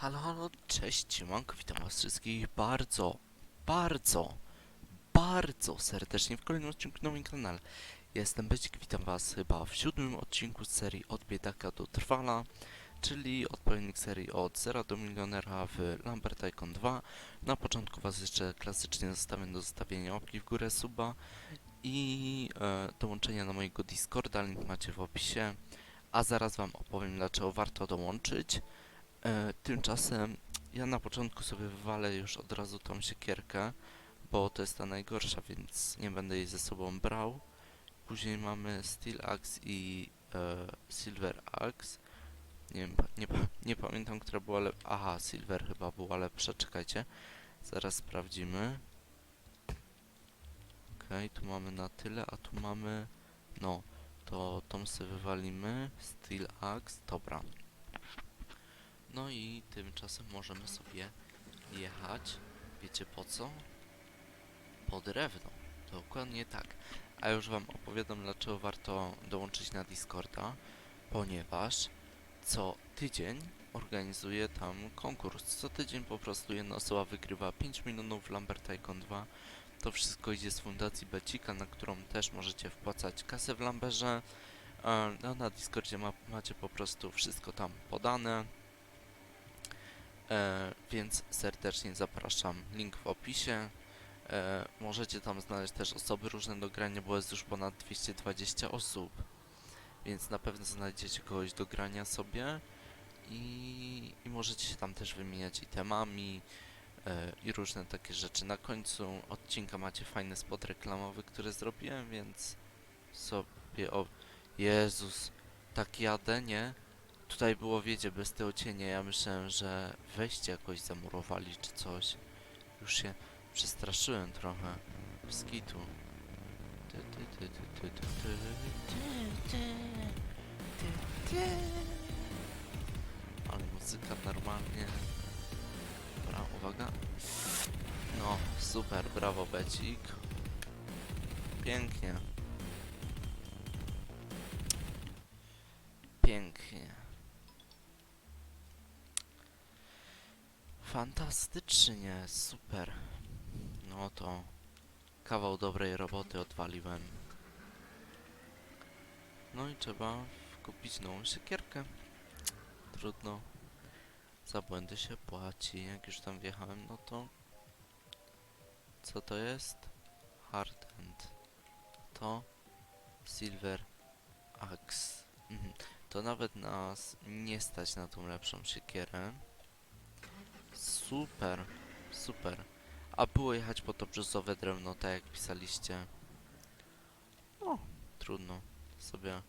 Halo, halo, cześć, siemanko, witam was wszystkich bardzo, bardzo, bardzo serdecznie w kolejnym odcinku na moim kanale. Jestem Becik, witam was chyba w siódmym odcinku z serii Od Biedaka do Trwala, czyli odpowiednik serii od 0 do milionera w Lambert Icon 2. Na początku was jeszcze klasycznie zostawię do zostawienia łapki w górę suba i e, dołączenia na mojego Discorda, link macie w opisie. A zaraz wam opowiem dlaczego warto dołączyć. E, tymczasem ja na początku sobie wywalę już od razu tą siekierkę, bo to jest ta najgorsza, więc nie będę jej ze sobą brał. Później mamy Steel Axe i e, Silver Axe. Nie, wiem, nie, nie pamiętam, która była lepsza. Aha, Silver chyba była lepsza, czekajcie. Zaraz sprawdzimy. Okej, tu mamy na tyle, a tu mamy... No, to tą sobie wywalimy. Steel Axe, dobra. No i tymczasem możemy sobie jechać. Wiecie po co? Po drewno. Dokładnie tak. A już wam opowiadam, dlaczego warto dołączyć na Discorda. Ponieważ co tydzień organizuję tam konkurs. Co tydzień po prostu jedna osoba wygrywa 5 milionów Lambert Icon 2. To wszystko idzie z fundacji Becika, na którą też możecie wpłacać kasę w Lamberze. E, No, na Discordzie ma, macie po prostu wszystko tam podane. E, więc serdecznie zapraszam. Link w opisie. E, możecie tam znaleźć też osoby różne do grania, bo jest już ponad 220 osób. Więc na pewno znajdziecie kogoś do grania sobie. I, i możecie się tam też wymieniać itemami e, i różne takie rzeczy. Na końcu odcinka macie fajny spot reklamowy, który zrobiłem, więc sobie o... Jezus, tak jadę, nie? Tutaj było, wiecie, bez tego cienia. Ja myślałem, że wejście jakoś zamurowali czy coś. Już się przestraszyłem trochę. Skitu. Ale muzyka normalnie. Dobra, uwaga. No, super, brawo Becik. Pięknie. Pięknie. Fantastycznie, super. No to kawał dobrej roboty odwaliłem. No i trzeba kupić nową siekierkę. Trudno. Za błędy się płaci. Jak już tam wjechałem, no to... Co to jest? Hardend. To Silver Axe. Mhm. To nawet nas nie stać na tą lepszą siekierę. Super, super. A było jechać po to brzozowe drewno, tak jak pisaliście. O, trudno. Sobie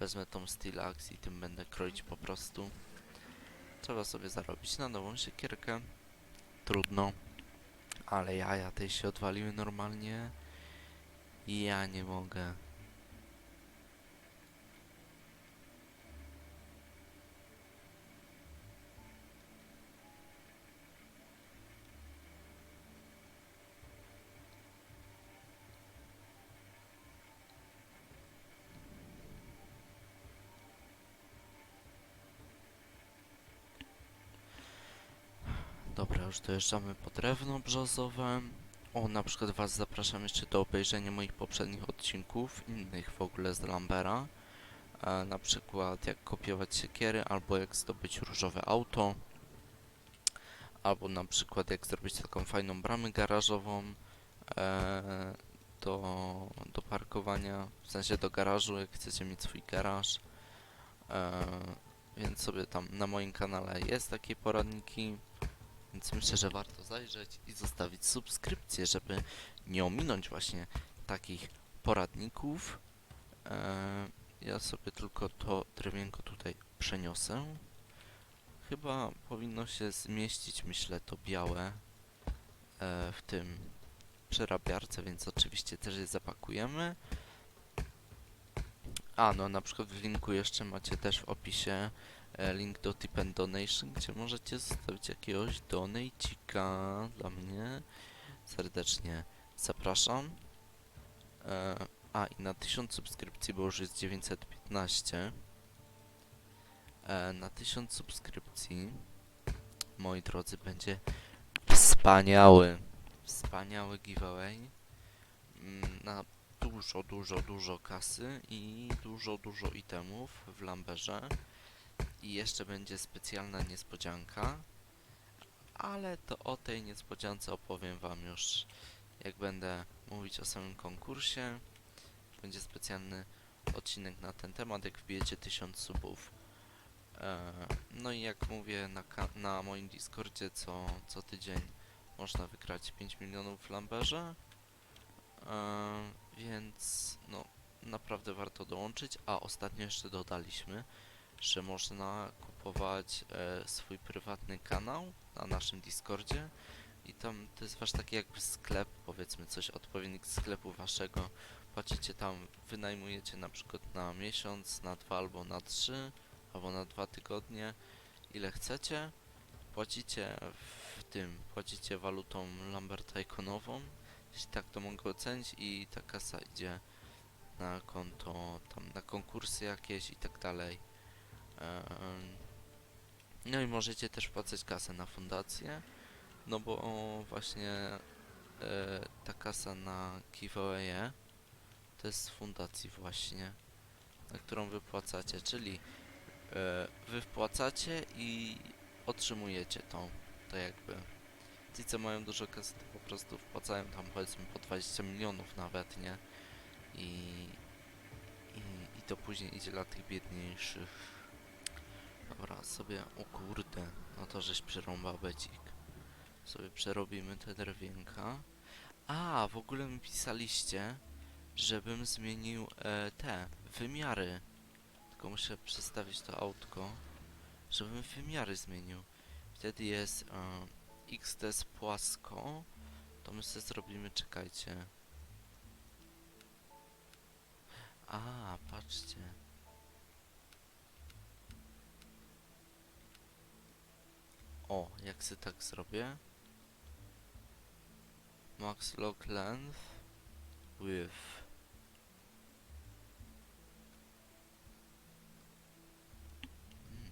wezmę tą Steel Axe i tym będę kroić po prostu. Trzeba sobie zarobić na nową siekierkę. Trudno. Ale jaja tej się odwaliły normalnie. Ja nie mogę. Dobra, już dojeżdżamy po drewno brzozowe. O, na przykład Was zapraszam jeszcze do obejrzenia moich poprzednich odcinków, innych w ogóle z Lambera. E, na przykład jak kopiować siekiery, albo jak zdobyć różowe auto. Albo na przykład jak zrobić taką fajną bramę garażową e, do, do parkowania, w sensie do garażu, jak chcecie mieć swój garaż. E, więc sobie tam na moim kanale jest takie poradniki. Więc myślę, że warto zajrzeć i zostawić subskrypcję, żeby nie ominąć właśnie takich poradników. Eee, ja sobie tylko to drewienko tutaj przeniosę. Chyba powinno się zmieścić, myślę, to białe e, w tym przerabiarce, więc oczywiście też je zapakujemy. A, no na przykład w linku jeszcze macie też w opisie e, link do Tip and Donation, gdzie możecie zostawić jakiegoś donatecika dla mnie. Serdecznie zapraszam. E, a i na 1000 subskrypcji, bo już jest 915. E, na 1000 subskrypcji moi drodzy, będzie wspaniały, wspaniały giveaway mm, na dużo, dużo, dużo kasy i dużo, dużo itemów w Lamberze. I jeszcze będzie specjalna niespodzianka, ale to o tej niespodziance opowiem wam już jak będę mówić o samym konkursie. Będzie specjalny odcinek na ten temat, jak wbijecie 1000 subów. E, no i jak mówię na, na moim Discordzie co, co tydzień można wygrać 5 milionów w Lamberze. E, więc no naprawdę warto dołączyć. A ostatnio jeszcze dodaliśmy, że można kupować e, swój prywatny kanał na naszym Discordzie i tam to jest wasz taki jakby sklep, powiedzmy coś, odpowiednik sklepu waszego. Płacicie tam, wynajmujecie na przykład na miesiąc, na dwa albo na trzy, albo na dwa tygodnie, ile chcecie. Płacicie w tym, płacicie walutą Lamberta ikonową, jeśli tak to mogę ocenić i ta kasa idzie na konto, tam na konkursy jakieś i tak dalej. No i możecie też wpłacać kasę na fundację. No bo właśnie e, ta kasa na giveawaye to jest z fundacji właśnie, na którą wypłacacie, czyli e, wy wpłacacie i otrzymujecie tą, to jakby. Ci co mają dużo kasy to po prostu wpłacają tam powiedzmy po 20 milionów nawet, nie? I, i, i to później idzie dla tych biedniejszych. Dobra, sobie, o kurde, no to żeś przerąbał becik sobie przerobimy te drewienka. A, w ogóle mi pisaliście, żebym zmienił e, te wymiary. Tylko muszę przestawić to autko, żebym wymiary zmienił. Wtedy jest e, XD z płasko. To my sobie zrobimy, czekajcie. A, patrzcie. O, jak sobie tak zrobię. Max log length with Hmm.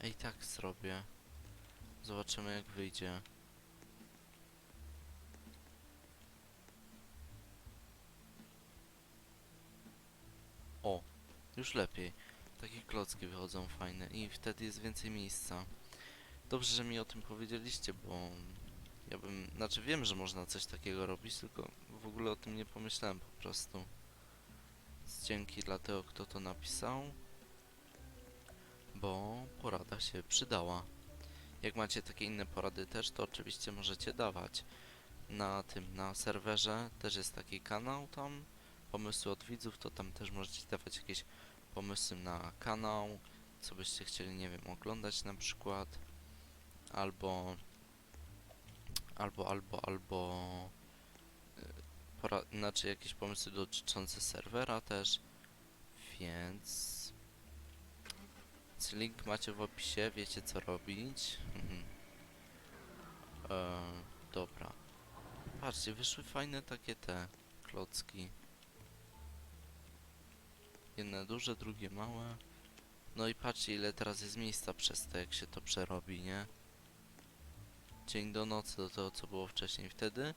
Ej, tak zrobię. Zobaczymy jak wyjdzie. O, już lepiej. Takie klocki wychodzą fajne i wtedy jest więcej miejsca. Dobrze, że mi o tym powiedzieliście, bo ja bym, znaczy wiem, że można coś takiego robić, tylko w ogóle o tym nie pomyślałem po prostu. Więc dzięki dla tego, kto to napisał, bo porada się przydała. Jak macie takie inne porady też, to oczywiście możecie dawać. Na tym, na serwerze też jest taki kanał tam, pomysły od widzów, to tam też możecie dawać jakieś pomysły na kanał, co byście chcieli, nie wiem, oglądać na przykład, albo, albo, albo, albo, y, pora, znaczy jakieś pomysły dotyczące serwera też, więc, więc link macie w opisie, wiecie co robić. Mhm. E, dobra. Patrzcie, wyszły fajne takie te klocki. Jedne duże, drugie małe. No i patrzcie ile teraz jest miejsca przez to, jak się to przerobi, nie? Dzień do nocy do tego, co było wcześniej. Wtedy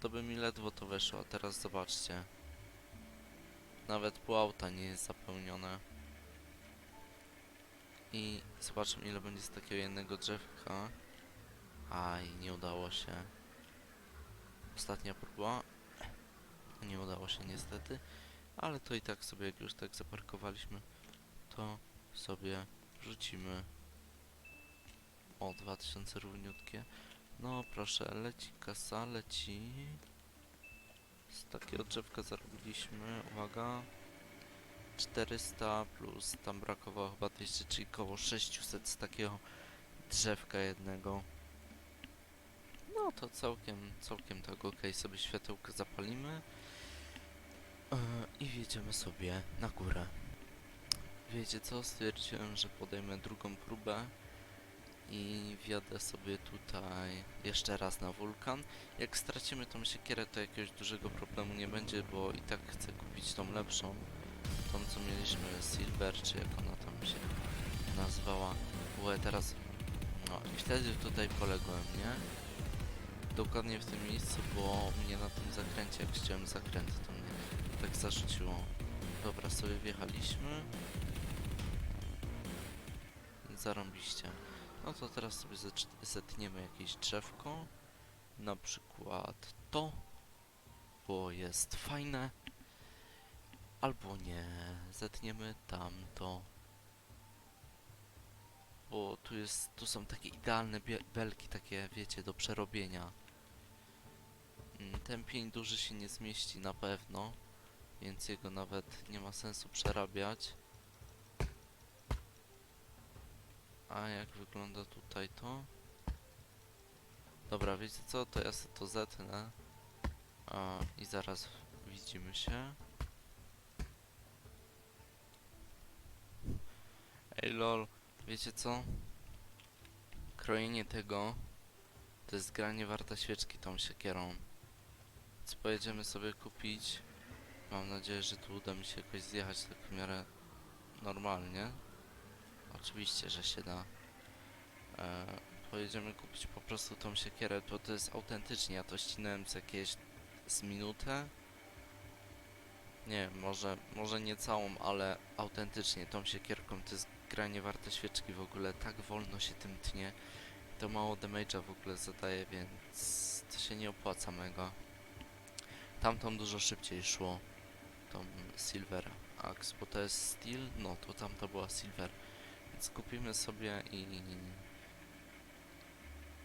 to by mi ledwo to weszło, a teraz zobaczcie. Nawet pół auta nie jest zapełnione. I zobaczmy ile będzie z takiego jednego drzewka. Aj, nie udało się. Ostatnia próba. Nie udało się niestety. Ale to i tak sobie, jak już tak zaparkowaliśmy, to sobie wrzucimy. O, 2000 równiutkie. No proszę, leci kasa, leci. Z takiego drzewka zarobiliśmy, uwaga. 400 plus tam brakowało chyba 200, czyli koło 600 z takiego drzewka jednego. No to całkiem, całkiem tak ok, sobie światełko zapalimy. E, I wjedziemy sobie na górę. Wiecie co? Stwierdziłem, że podejmę drugą próbę i wjadę sobie tutaj jeszcze raz na wulkan. Jak stracimy tą siekierę, to jakiegoś dużego problemu nie będzie, bo i tak chcę kupić tą lepszą, tą co mieliśmy Silver, czy jak ona tam się nazwała. Bo ja teraz... No i wtedy tutaj poległem, nie? Dokładnie w tym miejscu, bo mnie na tym zakręcie, jak chciałem zakręt, to tak zarzuciło. Dobra, sobie wjechaliśmy. Zarąbiście. No to teraz sobie zetniemy jakieś drzewko. Na przykład to, bo jest fajne. Albo nie, zetniemy tamto. Bo tu jest, tu są takie idealne belki, takie wiecie, do przerobienia. Mm, Ten pień duży się nie zmieści na pewno, więc jego nawet nie ma sensu przerabiać. A jak wygląda tutaj to? Dobra, wiecie co? To ja sobie to zetnę. A, I zaraz widzimy się. Ej lol, wiecie co? Krojenie tego to jest granie warta świeczki tą siekierą. Więc pojedziemy sobie kupić. Mam nadzieję, że tu uda mi się jakoś zjechać tak w miarę normalnie. Oczywiście, że się da. E, pojedziemy kupić po prostu tą siekierę, to to jest autentycznie, ja to ścinałem z jakieś z minutę. Nie, może, może nie całą, ale autentycznie tą siekierką to jest granie warte świeczki w ogóle, tak wolno się tym tnie. To mało damage'a w ogóle zadaje, więc to się nie opłaca mega. Tamtą dużo szybciej szło, tą Silver Axe, bo to jest Steel, no to tamta była Silver. Więc kupimy sobie i...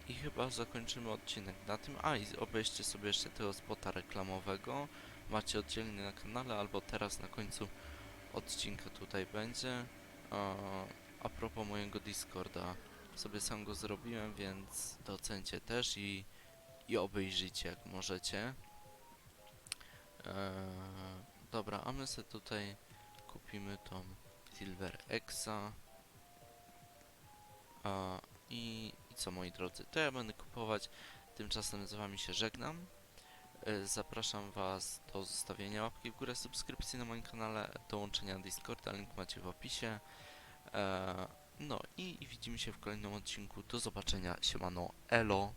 I chyba zakończymy odcinek na tym. A i obejrzcie sobie jeszcze tego spota reklamowego. Macie oddzielnie na kanale, albo teraz na końcu odcinka tutaj będzie. A, a propos mojego Discorda. Sobie sam go zrobiłem, więc docencie też i, i obejrzyjcie jak możecie. Eee, dobra, a my sobie tutaj kupimy tą Silver Exa. A, i, I co moi drodzy, to ja będę kupować. Tymczasem z wami się żegnam. E, Zapraszam was do zostawienia łapki w górę, subskrypcji na moim kanale, dołączenia Discorda, link macie w opisie. E, no i, widzimy się w kolejnym odcinku. Do zobaczenia, siemano, elo.